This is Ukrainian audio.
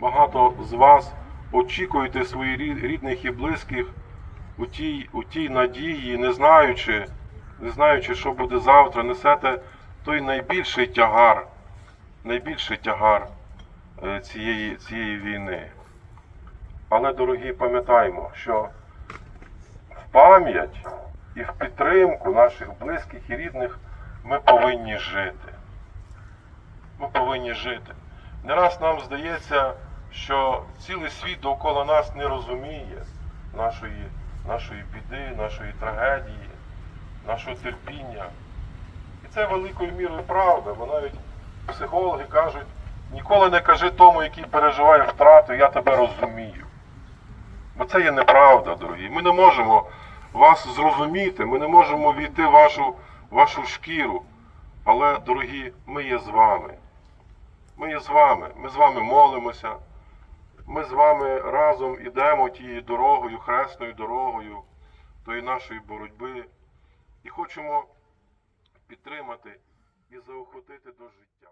багато з вас очікуєте своїх рідних і близьких у тій, у тій надії, не знаючи, не знаючи, що буде завтра, несете той найбільший тягар, найбільший тягар е, цієї, цієї війни. Але, дорогі, пам'ятаймо, що в пам'ять і в підтримку наших близьких і рідних ми повинні жити. Ми повинні жити. Не раз нам здається, що цілий світ довкола нас не розуміє нашої, нашої біди, нашої трагедії, нашого терпіння. І це великою мірою правда, бо навіть психологи кажуть, ніколи не кажи тому, який переживає втрату, я тебе розумію. Бо це є неправда, дорогі. Ми не можемо вас зрозуміти, ми не можемо війти в вашу, вашу шкіру. Але, дорогі, ми є з вами. Ми є з вами. Ми з вами молимося. Ми з вами разом ідемо тією дорогою, хресною дорогою тої нашої боротьби і хочемо підтримати і заохотити до життя.